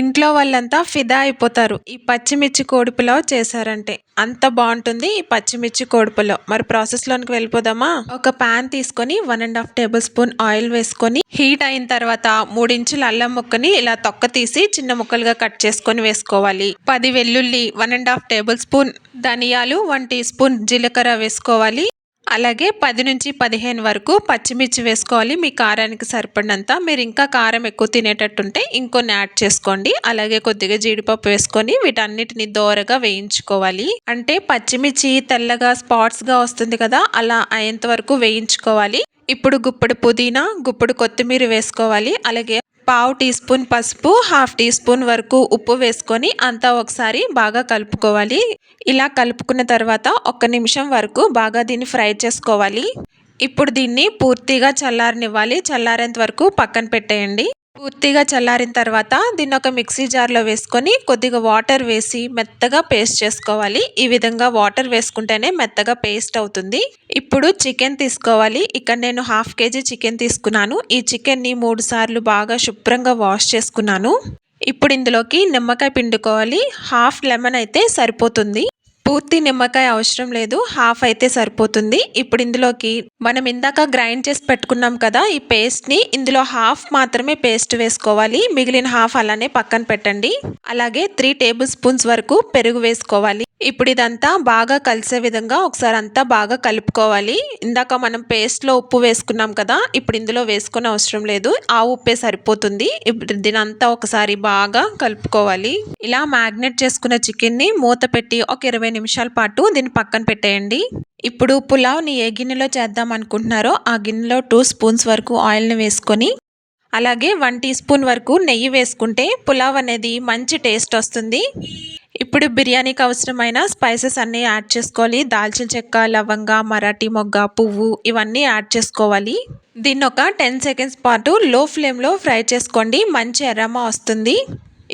ఇంట్లో వాళ్ళంతా ఫిదా అయిపోతారు. ఈ పచ్చిమిర్చి కోడి పులావ్ చేశారంటే. అంత బాగుంటుంది ఈ పచ్చిమిర్చి కోడి పులావ్. మరి ప్రాసెస్ లోనికి వెళ్ళిపోదామా? ఒక పాన్ తీసుకొని one and half tablespoon oil వేసుకొని హీట్ అయిన తర్వాత మూడించుల అల్లం ముక్కని ఇలా తొక్క తీసి చిన్న ముక్కలుగా కట్ చేసుకొని వేసుకోవాలి. పది వెల్లుల్లి one and half tablespoon ధనియాలు వన్ టీ స్పూన్ జీలకర్ర వేసుకోవాలి. అలాగే పది నుంచి పదిహేను వరకు పచ్చిమిర్చి వేసుకోవాలి. మీ కారానికి సరిపడినంత. మీరు ఇంకా కారం ఎక్కువ తినేటట్టుంటే ఇంకొన్ని యాడ్ చేసుకోండి. అలాగే కొద్దిగా జీడిపప్పు వేసుకొని వీటన్నిటిని దోరగా వేయించుకోవాలి. అంటే పచ్చిమిర్చి తెల్లగా స్పాట్స్గా వస్తుంది కదా అలా అయ్యేంత వరకు వేయించుకోవాలి. ఇప్పుడు గుప్పుడు పుదీనా గుప్పుడు కొత్తిమీర వేసుకోవాలి. అలాగే పావు టీ స్పూన్ పసుపు హాఫ్ టీ స్పూన్ వరకు ఉప్పు వేసుకొని అంతా ఒకసారి బాగా కలుపుకోవాలి. ఇలా కలుపుకున్న తర్వాత ఒక్క నిమిషం వరకు బాగా దీన్ని ఫ్రై చేసుకోవాలి. ఇప్పుడు దీన్ని పూర్తిగా చల్లారనివ్వాలి. చల్లారేంత వరకు పక్కన పెట్టేయండి. పూర్తిగా చల్లారిన తర్వాత దీన్ని ఒక మిక్సీ జార్లో వేసుకొని కొద్దిగా వాటర్ వేసి మెత్తగా పేస్ట్ చేసుకోవాలి. ఈ విధంగా వాటర్ వేసుకుంటేనే మెత్తగా పేస్ట్ అవుతుంది. ఇప్పుడు చికెన్ తీసుకోవాలి. ఇక్కడ నేను హాఫ్ కేజీ చికెన్ తీసుకున్నాను. ఈ చికెన్ని మూడు సార్లు బాగా శుభ్రంగా వాష్ చేసుకున్నాను. ఇప్పుడు ఇందులోకి నిమ్మకాయ పిండుకోవాలి. హాఫ్ లెమన్ అయితే సరిపోతుంది. పూర్తి నిమ్మకాయ అవసరం లేదు హాఫ్ అయితే సరిపోతుంది. ఇప్పుడు ఇందులోకి మనం ఇందాక గ్రైండ్ చేసి పెట్టుకున్నాం కదా ఈ పేస్ట్ని ఇందులో హాఫ్ మాత్రమే పేస్ట్ వేసుకోవాలి. మిగిలిన హాఫ్ అలానే పక్కన పెట్టండి. అలాగే త్రీ టేబుల్ స్పూన్స్ వరకు పెరుగు వేసుకోవాలి. ఇప్పుడు ఇదంతా బాగా కలిసే విధంగా ఒకసారి అంతా బాగా కలుపుకోవాలి. ఇందాక మనం పేస్ట్లో ఉప్పు వేసుకున్నాం కదా ఇప్పుడు ఇందులో వేసుకునే అవసరం లేదు. ఆ ఉప్పే సరిపోతుంది. ఇప్పుడు దీనంతా ఒకసారి బాగా కలుపుకోవాలి. ఇలా మ్యాగ్నెట్ చేసుకున్న చికెన్ని మూత పెట్టి ఒక ఇరవై నిమిషాల పాటు దీన్ని పక్కన పెట్టేయండి. ఇప్పుడు పులావ్ని ఏ గిన్నెలో చేద్దాం అనుకుంటున్నారో ఆ గిన్నెలో టూ స్పూన్స్ వరకు ఆయిల్ని వేసుకొని అలాగే వన్ టీ స్పూన్ వరకు నెయ్యి వేసుకుంటే పులావ్ అనేది మంచి టేస్ట్ వస్తుంది. ఇప్పుడు బిర్యానీకి అవసరమైన స్పైసెస్ అన్నీ యాడ్ చేసుకోవాలి. దాల్చిన చెక్క లవంగ మరాఠీ మొగ్గ పువ్వు ఇవన్నీ యాడ్ చేసుకోవాలి. దీన్ని ఒక టెన్ సెకండ్స్ పాటు లో ఫ్లేమ్లో ఫ్రై చేసుకోండి. మంచి ఎర్రమ వస్తుంది.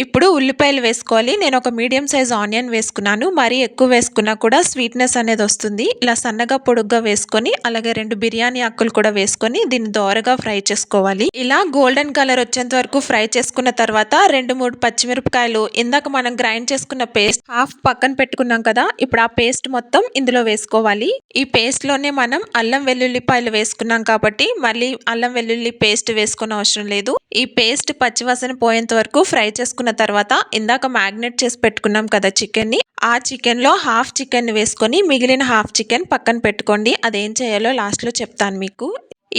ఇప్పుడు ఉల్లిపాయలు వేసుకోవాలి. నేను ఒక మీడియం సైజ్ ఆనియన్ వేసుకున్నాను. మరీ ఎక్కువ వేసుకున్నా కూడా స్వీట్నెస్ అనేది వస్తుంది. ఇలా సన్నగా పొడుగ్గా వేసుకొని అలాగే రెండు బిర్యానీ ఆకులు కూడా వేసుకొని దీన్ని దోరగా ఫ్రై చేసుకోవాలి. ఇలా గోల్డెన్ కలర్ వచ్చేంత వరకు ఫ్రై చేసుకున్న తర్వాత రెండు మూడు పచ్చిమిరపకాయలు ఇందాక మనం గ్రైండ్ చేసుకున్న పేస్ట్ హాఫ్ పక్కన పెట్టుకున్నాం కదా ఇప్పుడు ఆ పేస్ట్ మొత్తం ఇందులో వేసుకోవాలి. ఈ పేస్ట్లోనే మనం అల్లం వెల్లుల్లిపాయలు వేసుకున్నాం కాబట్టి మళ్ళీ అల్లం వెల్లుల్లి పేస్ట్ వేసుకున్న అవసరం లేదు. ఈ పేస్ట్ పచ్చివాసన పోయేంత వరకు ఫ్రై చేసుకున్న వేసుకున్న తర్వాత ఇందాక మ్యాగ్నెట్ చేసి పెట్టుకున్నాం కదా చికెన్ని ఆ చికెన్లో హాఫ్ చికెన్ వేసుకొని మిగిలిన హాఫ్ చికెన్ పక్కన పెట్టుకోండి. అదేం చేయాలో లాస్ట్లో చెప్తాను మీకు.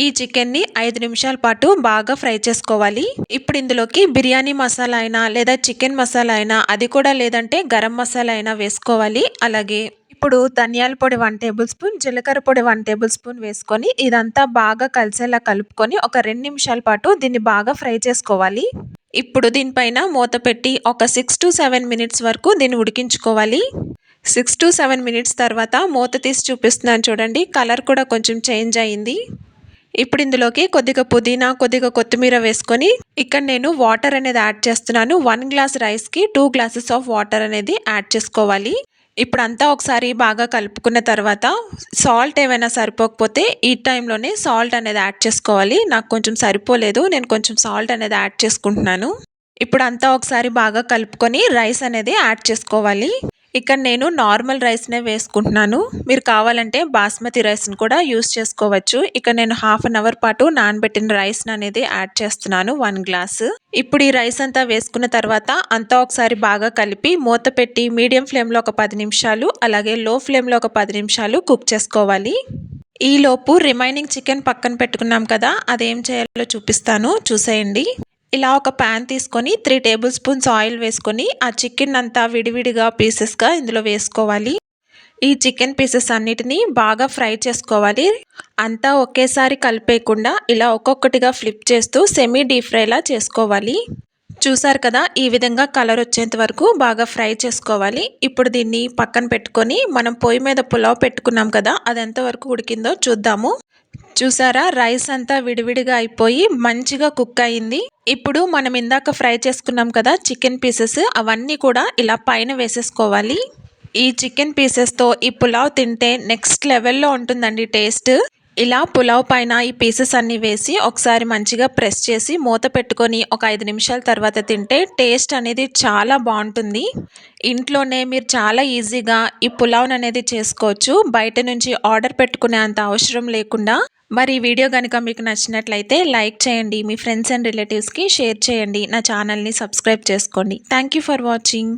ఈ చికెన్ని ఐదు నిమిషాల పాటు బాగా ఫ్రై చేసుకోవాలి. ఇప్పుడు ఇందులోకి బిర్యానీ మసాలా అయినా లేదా చికెన్ మసాలా అయినా అది కూడా లేదంటే గరం మసాలా అయినా వేసుకోవాలి. అలాగే ఇప్పుడు ధనియాల పొడి వన్ టేబుల్ స్పూన్ జీలకర్ర పొడి వన్ టేబుల్ స్పూన్ వేసుకొని ఇదంతా బాగా కలిసేలా కలుపుకొని ఒక రెండు నిమిషాల పాటు దీన్ని బాగా ఫ్రై చేసుకోవాలి. ఇప్పుడు దీనిపైన మూత పెట్టి ఒక సిక్స్ టు సెవెన్ మినిట్స్ వరకు దీన్ని ఉడికించుకోవాలి. సిక్స్ టు సెవెన్ మినిట్స్ తర్వాత మూత తీసి చూపిస్తున్నాను చూడండి. కలర్ కూడా కొంచెం చేంజ్ అయింది. ఇప్పుడు ఇందులోకి కొద్దిగా పుదీనా కొద్దిగా కొత్తిమీర వేసుకొని ఇక్కడ నేను వాటర్ అనేది యాడ్ చేస్తున్నాను. వన్ గ్లాస్ రైస్కి టూ గ్లాసెస్ ఆఫ్ వాటర్ అనేది యాడ్ చేసుకోవాలి. ఇప్పుడు అంతా ఒకసారి బాగా కలుపుకున్న తర్వాత సాల్ట్ ఏమైనా సరిపోకపోతే ఈ టైంలోనే సాల్ట్ అనేది యాడ్ చేసుకోవాలి. నాకు కొంచెం సరిపోలేదు. నేను కొంచెం సాల్ట్ అనేది యాడ్ చేసుకుంటున్నాను. ఇప్పుడు అంతా ఒకసారి బాగా కలుపుకొని రైస్ అనేది యాడ్ చేసుకోవాలి. ఇక్కడ నేను నార్మల్ రైస్నే వేసుకుంటున్నాను. మీరు కావాలంటే బాస్మతి రైస్ని కూడా యూస్ చేసుకోవచ్చు. ఇక్కడ నేను హాఫ్ అన్ అవర్ పాటు నానబెట్టిన రైస్ని అనేది యాడ్ చేస్తున్నాను వన్ గ్లాస్. ఇప్పుడు ఈ రైస్ అంతా వేసుకున్న తర్వాత అంతా ఒకసారి బాగా కలిపి మూత పెట్టి మీడియం ఫ్లేమ్లో ఒక పది నిమిషాలు అలాగే లో ఫ్లేమ్లో ఒక పది నిమిషాలు కుక్ చేసుకోవాలి. ఈలోపు రిమైనింగ్ చికెన్ పక్కన పెట్టుకున్నాం కదా అదేం చేయాలో చూపిస్తాను. చూసేయండి. ఇలా ఒక ప్యాన్ తీసుకొని త్రీ టేబుల్ స్పూన్స్ ఆయిల్ వేసుకొని ఆ చికెన్ అంతా విడివిడిగా పీసెస్గా ఇందులో వేసుకోవాలి. ఈ చికెన్ పీసెస్ అన్నిటినీ బాగా ఫ్రై చేసుకోవాలి. అంతా ఒకేసారి కలిపేయకుండా ఇలా ఒక్కొక్కటిగా ఫ్లిప్ చేస్తూ సెమీ డీప్ ఫ్రైలా చేసుకోవాలి. చూసారు కదా ఈ విధంగా కలర్ వచ్చేంత వరకు బాగా ఫ్రై చేసుకోవాలి. ఇప్పుడు దీన్ని పక్కన పెట్టుకొని మనం పొయ్యి మీద పులావ్ పెట్టుకున్నాం కదా అది ఎంతవరకు ఉడికిందో చూద్దాము. చూసారా? రైస్ అంతా విడివిడిగా అయిపోయి మంచిగా కుక్ అయింది. ఇప్పుడు మనం ఇందాక ఫ్రై చేసుకున్నాం కదా చికెన్ పీసెస్ అవన్నీ కూడా ఇలా పైన వేసేసుకోవాలి. ఈ చికెన్ పీసెస్తో ఈ పులావ్ తింటే నెక్స్ట్ లెవెల్లో ఉంటుందండి టేస్ట్. ఇలా పులావ్ పైన ఈ పీసెస్ అన్నీ వేసి ఒకసారి మంచిగా ప్రెస్ చేసి మూత పెట్టుకొని ఒక ఐదు నిమిషాల తర్వాత తింటే టేస్ట్ అనేది చాలా బాగుంటుంది. ఇంట్లోనే మీరు చాలా ఈజీగా ఈ పులావ్ని అనేది చేసుకోవచ్చు. బయట నుంచి ఆర్డర్ పెట్టుకునే అంత అవసరం లేకుండా మరి ఈ వీడియో కనుక మీకు నచ్చినట్లయితే లైక్ చేయండి మీ ఫ్రెండ్స్ అండ్ రిలేటివ్స్కి షేర్ చేయండి నా ఛానల్ని సబ్స్క్రైబ్ చేసుకోండి. Thank you for watching.